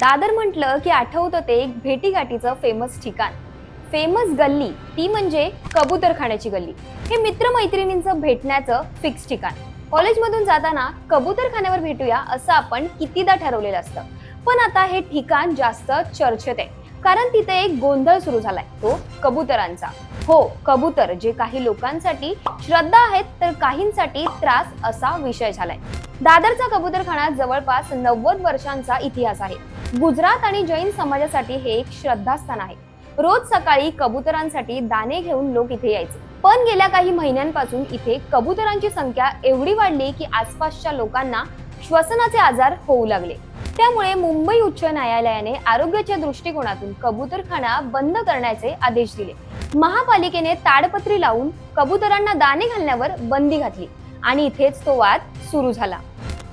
दादर म्हटलं की आठवतं ते एक भेटीगाठीचं फेमस ठिकाण. फेमस गल्ली ती म्हणजे कबूतरखान्याची गल्ली. हे मित्रमैत्रिणींचं भेटण्याचं फिक्स ठिकाण. कॉलेजमधून जाताना कबूतरखान्यावर भेटूया असं आपण कितीदा ठरवलेलं असतं. पण आता हे ठिकाण जास्त चर्चेत आहे. कारण तिथे एक गोंधळ सुरू झालाय तो कबुतरांचा. हो कबूतर जे काही लोकांसाठी श्रद्धा आहेत तर काहींसाठी त्रास असा विषय झालाय. दादरचा कबूतरखाना जवळपास नव्वद वर्षांचा इतिहास आहे. गुजरात आणि जैन समाजासाठी हे एक श्रद्धास्थान आहे. रोज सकाळी कबुतरांसाठी दाणे घेऊन लोक इथे यायचे. पण गेल्या काही महिन्यांपासून इथे कबुतरांची संख्या एवढी वाढली की आसपासच्या लोकांना श्वसनाचे आजार होऊ लागले. त्यामुळे मुंबई उच्च न्यायालयाने आरोग्याच्या दृष्टिकोनातून कबूतरखाना बंद करण्याचे आदेश दिले. महापालिकेने ताडपत्री लावून कबुतरांना दाणे घालण्यावर बंदी घातली आणि इथेच तो वाद सुरू झाला.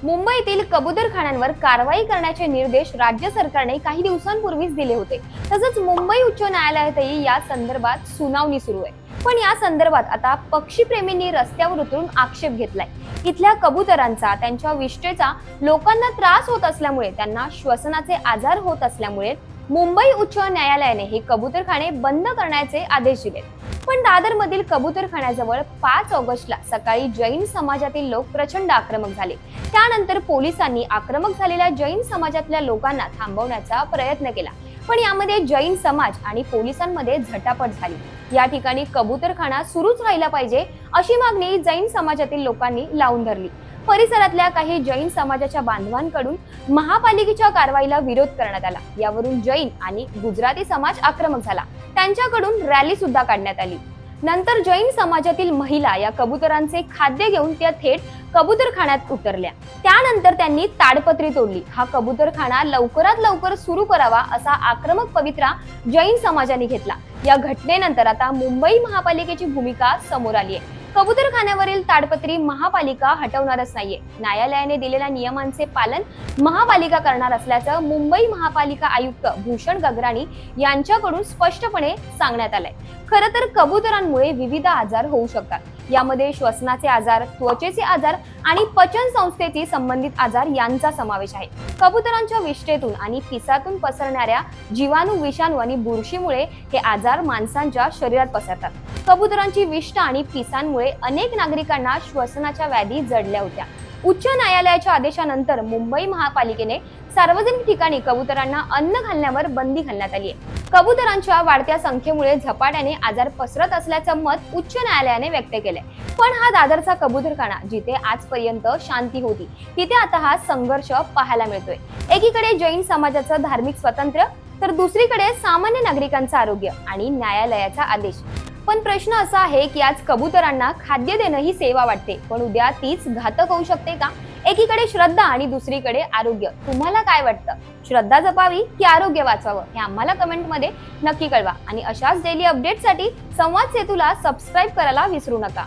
मुंबईतील कबूतरखान्यांवर कारवाई करण्याचे निर्देश राज्य सरकारने काही दिवसांपूर्वीच दिले होते. तसंच मुंबई उच्च न्यायालयातही या संदर्भात सुनावणी सुरू आहे. पण या संदर्भात आता पक्षीप्रेमींनी रस्त्यावर उतरून आक्षेप घेतलाय. इथल्या कबुतरांचा त्यांच्या विष्ठेचा लोकांना त्रास होत असल्यामुळे त्यांना श्वसनाचे आजार होत असल्यामुळे मुंबई उच्च न्यायालयाने हे कबूतरखाने बंद करण्याचे आदेश दिले पण दादरमधील कबूतरखान्याजवळ पाच ऑगस्टला सकाळी जैन समाजातील लोक प्रचंड आक्रमक झाले. त्यानंतर पोलिसांनी आक्रमक झालेल्या जैन समाजातल्या लोकांना थांबवण्याचा प्रयत्न केला. पण यामध्ये जैन समाज आणि पोलिसांमध्ये झटापट झाली. या ठिकाणी कबूतरखाना सुरूच राहिला पाहिजे अशी मागणी जैन समाजातील लोकांनी लावून धरली. परिसरातल्या काही जैन समाजाच्या बांधवांकडून महापालिकेच्या कारवाईला विरोध करण्यात आला. यावरून जैन आणि गुजराती समाज आक्रमक झाला. त्यांच्याकडून रॅली सुद्धा काढण्यात आली. नंतर जैन समाजातील महिला या कबुतरांचे खाद्य घेऊन त्या थेट कबूतरखान्यात उतरल्या. त्यानंतर त्यांनी ताडपत्री तोडली. हा कबूतरखाना लवकरात लवकर सुरू करावा असा आक्रमक पवित्रा जैन समाजाने घेतला. या घटनेनंतर आता मुंबई महापालिकेची भूमिका समोर आली आहे. कबूतरखान्यावरील ताडपत्री महापालिका हटवणारच नाहीये. न्यायालयाने दिलेल्या नियमांचे पालन महापालिका करणार असल्याचं मुंबई महापालिका आयुक्त भूषण गगराणी यांच्याकडून स्पष्टपणे सांगण्यात आलंय. खरं तर कबुतरांमुळे विविध आजार होऊ शकतात. यामध्ये श्वसनाचे आजार त्वचेचे आजार आणि पचन संस्थेशी संबंधित आजार यांचा समावेश आहे. कबुतरांच्या विष्ठेतून आणि पिसातून पसरणाऱ्या जीवाणू विषाणू आणि बुरशीमुळे हे आजार माणसांच्या शरीरात पसरतात. कबुतरांची विष्ठ आणि पिसांमुळे अनेक नागरिकांना श्वसनाच्या व्याधी जडल्या होत्या. उच्च न्यायालयाच्या आदेशानंतर मुंबई महापालिकेने सार्वजनिक ठिकाणी कबुतरांना अन्न घालण्यावर बंदी घालण्यात आली आहे. कबुतरांच्या वाढत्या संख्येमुळे झपाट्याने आजार पसरत असल्याचं मत उच्च न्यायालयाने व्यक्त केलंय. पण हा दादरचा कबुतरखाना जिथे आजपर्यंत शांती होती तिथे आता हा संघर्ष पाहायला मिळतोय. एकीकडे जैन समाजाचं धार्मिक स्वातंत्र्य तर दुसरीकडे सामान्य नागरिकांचं आरोग्य आणि न्यायालयाचा आदेश. पण प्रश्न असा आहे की आज कबुतरांना खाद्य देणं ही सेवा वाटते पण उद्या तीच घातक होऊ शकते का? एकीकडे श्रद्धा आणि दुसरीकडे आरोग्य. तुम्हाला काय वाटतं? श्रद्धा जपावी की आरोग्य वाचवावं हे आम्हाला कमेंटमध्ये नक्की कळवा. आणि अशाच डेली अपडेटसाठी संवाद सेतूला सबस्क्राईब करायला विसरू नका.